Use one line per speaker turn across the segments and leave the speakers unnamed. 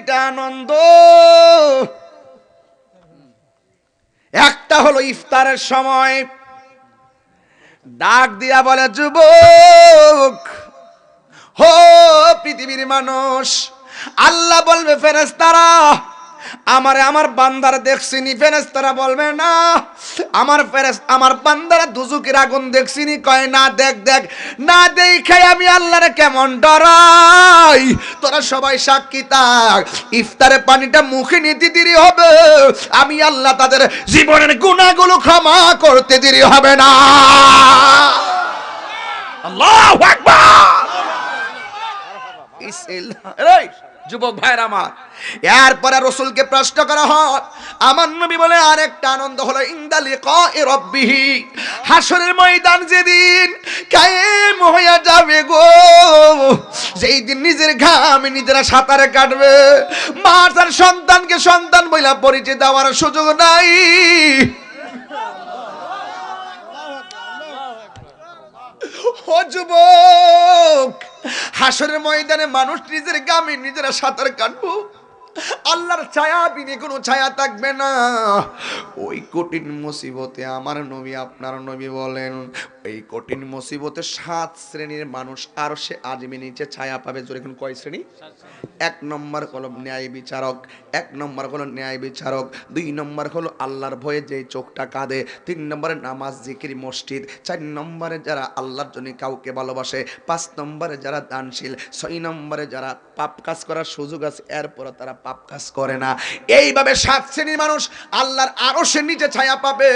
দুইটা আনন্দ একটা হলো ইফতারের সময়। ডাক দিয়া বলে, যুবক, হো পৃথিবীর মানুষ, আল্লাহ বলবে ফেরেস্তারা আমারে আমার বান্দার দেখছিনি ফেরেস্তারা বলবে না আমার ফেরেস আমার বান্দারা দুজুকের আগুন দেখছিনি কয় না দেখ দেখ না দেখে আমি আল্লাহরে কেমন ডরাই? তোরা সবাই সাক্ষী থাক। ইফতারে পানিটা মুখে নিতে দেরি হবে। আমি আল্লাহ তাদের জীবনের গুণাগুলো ক্ষমা করতে দেরি হবে না। আল্লাহ আকবার। ইসিল্লাহ। এই, যুবক ভাইয়ের আমার, এরপরে রসুলকে প্রশ্ন করা হয়, আমার নবী বলে, আরেকটা আনন্দ হলো ইন্দালি রব্বিহি হাসরের ময়দান যেদিন কায়েম হইয়া যাবে গো, যেই দিন নিজের ঘামে নিজেরা সাঁতারে কাটবে মা তার সন্তানকে সন্তান বইলা পরিচয় দেওয়ার সুযোগ নাই। ও যুবক হাসরের ময়দানে মানুষ নিজের গ্রামে নিজেরা সাঁতার কাটবো। আল্লাহর ছায়া বিনে কোনো ছায়া থাকবে না। ওই কঠিন মুসিবতে আমার নবী আপনার নবী বলেন, ওই কঠিন মুসিবতে সাত শ্রেণির মানুষ আর সে আজমি নিচে ছায়া পাবে। জোরে এখন কয় শ্রেণি? এক নম্বর হলো ন্যায় বিচারক, এক নম্বর হলো ন্যায় বিচারক, দুই নম্বর হলো আল্লাহর ভয়ে যে চোখটা কাঁদে, তিন নম্বরে নামাজ, জিকির, মসজিদ, চার নম্বরে যারা আল্লাহর জন্য কাউকে ভালোবাসে, পাঁচ নম্বরে যারা দানশীল, ছয় নম্বরে যারা পাপ কাজ করার সুযোগ আছে এরপরে তারা পাপ কাজ করে না। এইভাবে সাত শ্রেণির মানুষ আল্লাহর আরও নিচে ছায়া পাবে।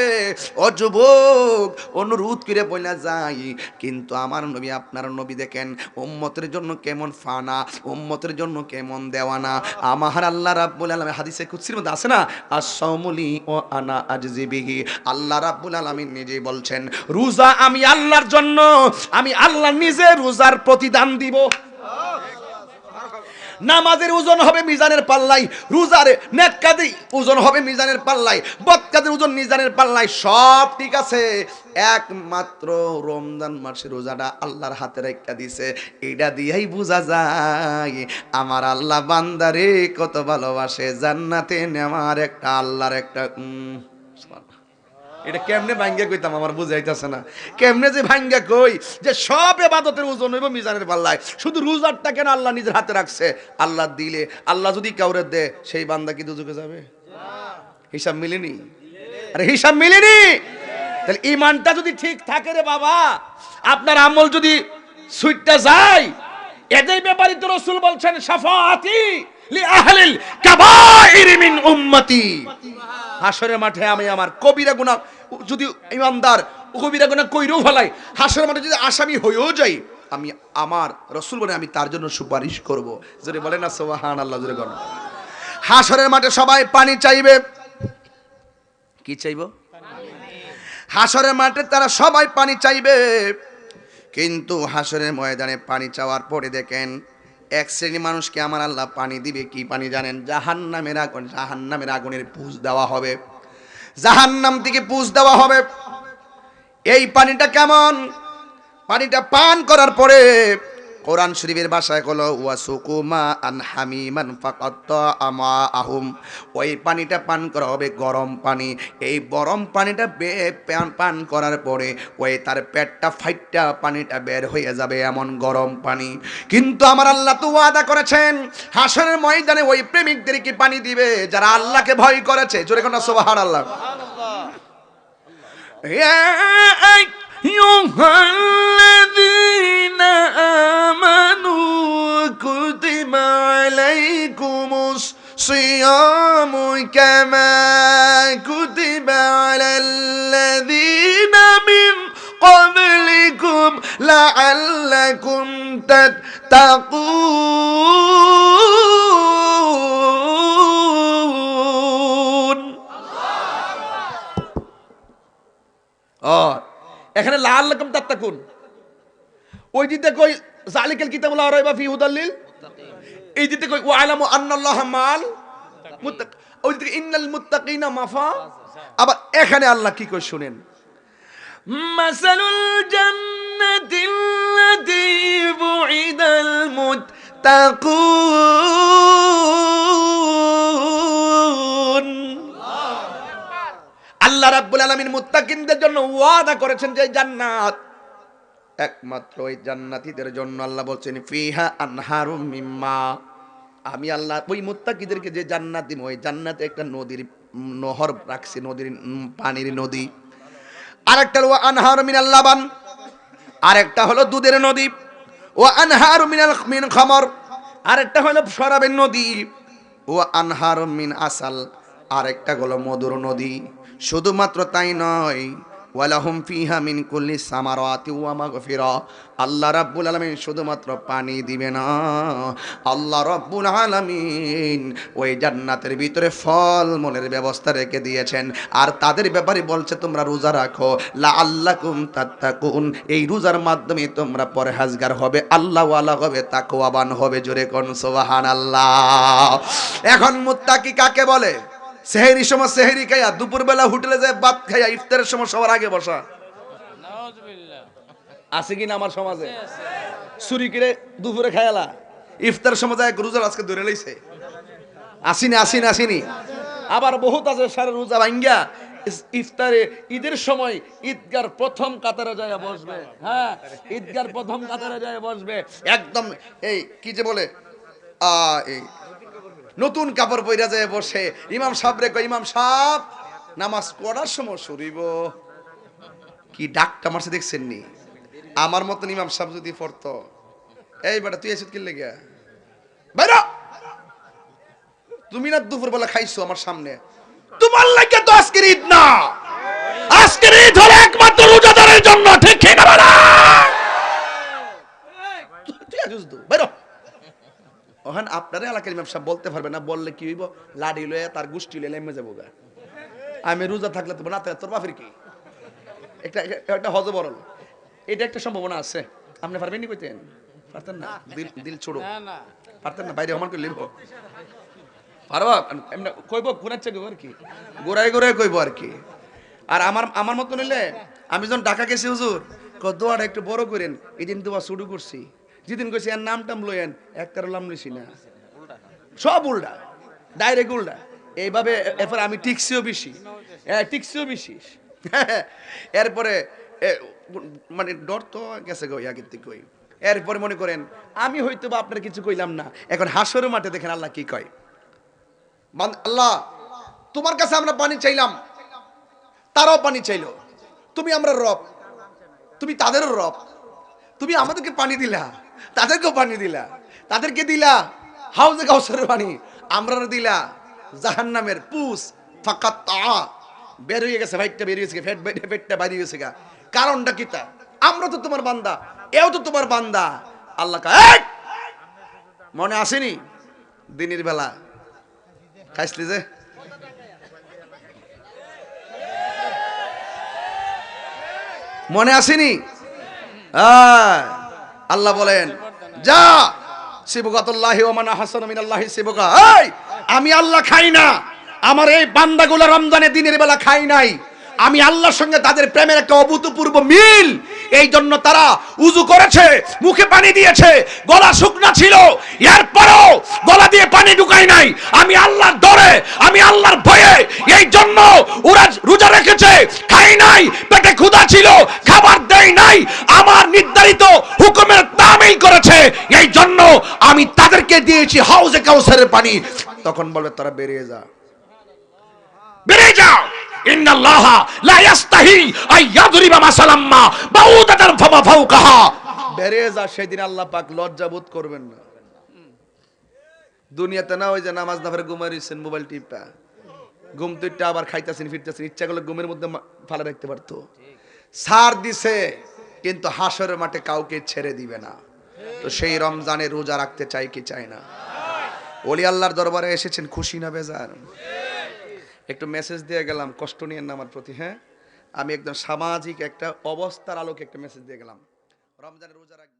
ও যুবক অনুরোধ করে বলে যাই। কিন্তু আমার নবী, আপনার নবী দেখেন, উম্মতের জন্য কেমন ফানা, উম্মতের জন্য কেমন দেওয়ানা। আমার আল্লাহ রাব্বুল আলামিন, হাদিসে কুদসির মধ্যে আছে না? আসামুলি ও আনা আজজিবিহি। আল্লাহ রাব্বুল আলামিন নিজেই বলছেন, রোজা আমি আল্লাহর জন্য, আমি আল্লাহ নিজে রোজার প্রতিদান দিব। নামাজের ওজন হবে মিজানের পাল্লাই রোজার নেটকাদি ওজন হবে মিজানের পাল্লাই বৎকাদের ওজন মিজানের পাল্লাই সব ঠিক আছে। একমাত্র রমজান মাসের রোজাটা আল্লাহর হাতে রেখা দিছে, এটা দিয়েই বোঝা যায়, আমার আল্লাহ বান্দারে কত ভালোবাসে, জান্নাতে নেওয়ার একটা আল্লাহর একটা এটা কেমনে ভাঙ্গা কইতাম আমার বুঝাইতেছে না। কেমনে যে ভাঙ্গা কই যে সব এবাদতের ওজন হইব মিজানের পাল্লায়। শুধু রোজারটা কেন আল্লাহ নিজের হাতে রাখছে? আল্লাহ দিলে, আল্লাহ যদি কাউরে দে সেই বান্দা কি দুজকে যাবে? হিসাব মিলেনি? আরে হিসাব মিলেনি? তাহলে ইমানটা যদি ঠিক থাকে রে বাবা, আপনার আমল যদি সুইটটা যায়, এদের ব্যাপারে তো রসুল বলছেন সাফাতি হাসরের মাঠে আমি আমার কবিরা গুনাহ যদি ইমানদার কবিরা গুনাহ কইরেও ফেলাই, হাসরের মাঠে যদি আসামি হয়েও যাই, আমি আমার রসুল বলে আমি তার জন্য সুপারিশ করব। যদি বলে না সোহান আল্লাহ জোরে গণ হাসরের মাঠে সবাই পানি চাইবে। কি চাইব? হাসরের মাঠে তারা সবাই পানি চাইবে। কিন্তু হাসরের ময়দানে পানি চাওয়ার পরে দেখেন এক শ্রেণি মানুষকে আমার আল্লাহ পানি দিবে, কি পানি জানেন? জাহান নামের আগুন জাহান নামের আগুনের পুজ দেওয়া হবে। জাহান নাম থেকে পুজ দেওয়া হবে। এই পানিটা কেমন? পানিটা পান করার পরে কোরআন শরীফের ভাষায় হলো ওয়াসুকুমা আন হামিমান ফাকাত আমা আহুম ওই পানিটা পান করা হবে গরম পানি এই গরম পানিটা বে পান পান করার পরে ওই তার পেটটা ফাইটটা পানিটা বের হয়ে যাবে এমন গরম পানি কিন্তু আমার আল্লাহ তো ওয়াদা করেছেন হাসনের ময়দানে ওই প্রেমিকদেরকে পানি দিবে যারা আল্লাহকে ভয় করেছে জোরে কোন সোবাহার আল্লাহ يا أيها الذين الصيام كما كتب على الذين من قبلكم لعلكم تتقون ও এখানে লাল রকম তাত্তাকুন ওই দিতে কই জালিকাল কিতাবুল আরাইবা ফি হুদাল্লিল এই দিতে কই ওয়া আলামু আন্নাল্লাহ মাল মুত্তাক ওই দিতে ইন্নাল মুত্তাকিনা মাফা আবার এখানে আল্লাহ কি কই শুনেন? মাসালুল জান্নাতিল্লাতী বুইদাল মুত্তাকুন আল্লাহ রাব্বুল আলামিন মুত্তাকিনদের জন্য ওয়াদা করেছেন যে জান্নাত। একমাত্র ওই জান্নাতীদের জন্য আল্লাহ বলছেন, ফিহা আনহারুম মিম্মা। আমি আল্লাহ, ওই মুত্তাকিদেরকে যে জান্নাত দিব ওই জান্নাতে একটা নদীর নহর রাখছি, নদীর পানির নদী। আরেকটা হলো আনহার মিনাল লাবান। আরেকটা হলো, দুধের নদী। ও আনহার মিনাল মিন খামর। আরেকটা হলো, শরাবের নদী। ও আনহার মিন আসাল। আরেকটা হলো, মধুর নদী। শুধুমাত্র তাই নয় ওয়ালাহুম ফিহা মিন কুল্লি সামারাতি ওয়া মাগফিরা। আল্লাহ রাব্বুল আলামিন শুধুমাত্র পানি দিবে না। আল্লাহ রাব্বুল আলামিন ওই জান্নাতের ভিতরে ফল মনের ব্যবস্থা রেখে দিয়েছেন। আর তাদের ব্যাপারে বলছে, তোমরা রোজা রাখো। লা আল্লাকুম তাত্তাকুন। এই রোজার মাধ্যমে তোমরা পরহেজগার হবে। আল্লাহ ওয়ালা হবে, তাকওয়াবান হবে। জোরে কোন সুবহানাল্লাহ। এখন মুত্তাকি কাকে বলে? সেহেরি সময় সেহেরি খাইয়া দুপুরবেলা হোটেলে যায়, ভাত খাইয়া ইফতারের সময় সবার আগে বসা। আছে কিনা আমার সমাজে? চুরি করে দুপুরে খায়ালা ইফতার সময় যায় রোজার আজকে ধরে লইছে। আসিনি আসিনি আসিনি। আবার বহুত আছে, সারা রোজা ভাঙ্গা ইফতারে, ঈদের সময় ঈদগার প্রথম কাতারে যায় বসবে। হ্যাঁ ঈদগার প্রথম কাতারে যায় বসবে। একদম এই, কি যে বলে? আ, এই নতুন কাপড় পইরা যায় বসে। ইমাম সাহেব রে ইমাম সাহেব, নামাজ পড়ার সময় সরিব। কি ডাকটা মারছে দেখছেন নি আমার মতন ইমাম সাহেব যদি পড়তো। এই বেটা, তুই এসে কিনলে গিয়া? বাইরা! তুমি না দুপুর বেলা খাইছো আমার সামনে? তোমার লাগে তো আজকের ঈদ না। আজকের ঈদ হলো একমাত্র রোজাদারের জন্য। ঠিক ঠিক না বলা? তুই আছিস তো বাইরো! ওখান আপনার এলাকার ইমাম সাহেব বলতে পারবে না বললে কি হইব? লাডি লয়ে তার গোষ্ঠী লয়ে নেমে যাব গা। আমি রোজা থাকলে তো না তোর বাপের কি? একটা একটা হজ বরল এটা একটা সম্ভাবনা আছে। আপনি পারবেন নি কইতেন? পারতেন না? দিল দিল ছোড়ো। পারতেন না বাইরে অমান করে লিখব পারবা এমনি কইব গুনাচ্ছে গো আর কি? গোড়ায় গোড়ায় কইব আর কি? আর আমার আমার মতো নিলে আমি যখন ঢাকা গেছি হুজুর দোয়াটা একটু বড় করেন এদিন দোয়া শুরু করছি। যেদিন কইছি, এর নাম টাম লইয়েন একটার নাম লইছি না। সব উল্টা ডাইরেক্ট উল্টা। এইভাবে এরপর আমি টিকসিও বেশি হ্যাঁ টিকসিও বেশি এরপরে মানে ডর তো গেছে গো থেকে কই এরপরে মনে করেন, আমি হয়তো বা আপনার কিছু কইলাম না। এখন হাসরের মাঠে দেখেন আল্লাহ কি কয়। আল্লাহ, তোমার কাছে আমরা পানি চাইলাম। তারাও পানি চাইলো। তুমি আমরা রব। তুমি তাদেরও রব। তুমি আমাদেরকে পানি দিলা। তাদেরকেও পানি দিলা। তাদেরকে দিলা হাউজে কাউসারের পানি। আমরা দিলা জাহান্নামের পুস ফাঁকা তা। বের হয়ে গেছে ভাইটটা বেরিয়ে গেছে ফেট পেটটা বেরিয়ে গেছে গা। কারণটা কি তা আমরা তো তোমার বান্দা এও তো তোমার বান্দা। আল্লাহ মনে আসেনি? দিনের বেলা। খাইসলি যে। মনে আসেনি? আহ, আল্লাহ বলেন, যা এই, আমি আল্লাহ খাই না, আমার এই বান্দাগুলো রমজানের দিনের বেলা খাই নাই। আমি আল্লাহর সঙ্গে তাদের প্রেমের একটা অভূতপূর্ব মিল। এই জন্য তারা উজু করেছে, মুখে পানি দিয়েছে, গলা শুকনা ছিল। এরপরও গলা দিয়ে পানি ঢুকাই নাই। আমি আল্লাহর ডরে, আমি আল্লাহর ভয়ে এই জন্য ওরা রোজা রেখেছে খাই নাই, পেটে ক্ষুধা ছিল, খাবার দেয় নাই। আমার নির্ধারিত হুকুমের দামেই করেছে। এই জন্য আমি তাদেরকে দিয়েছি হাউজে কাউসারের পানি। তখন বলবে, তারা বেরিয়ে যা। বেরিয়ে যা সেদিন আল্লাহ পাক লজ্জা বোধ করবেন না। দুনিয়াতে আবার খাইতাছেন, ফিরতেছেন, ইচ্ছা ঘুমের মধ্যে রাখতে পারতো। সার দিছে, কিন্তু হাসরের মাঠে কাউকে ছেড়ে দিবে না। তো সেই রমজানে রোজা রাখতে চাই কি চাই না? ওলি আল্লাহর দরবারে এসেছেন, খুশি না বেজার? একটু মেসেজ দিয়ে গেলাম, কষ্ট নিয়ে আমার প্রতি হ্যাঁ? আমি একদম সামাজিক একটা অবস্থার আলোকে একটা মেসেজ দিয়ে গেলাম। রমজানের রোজা রাখবে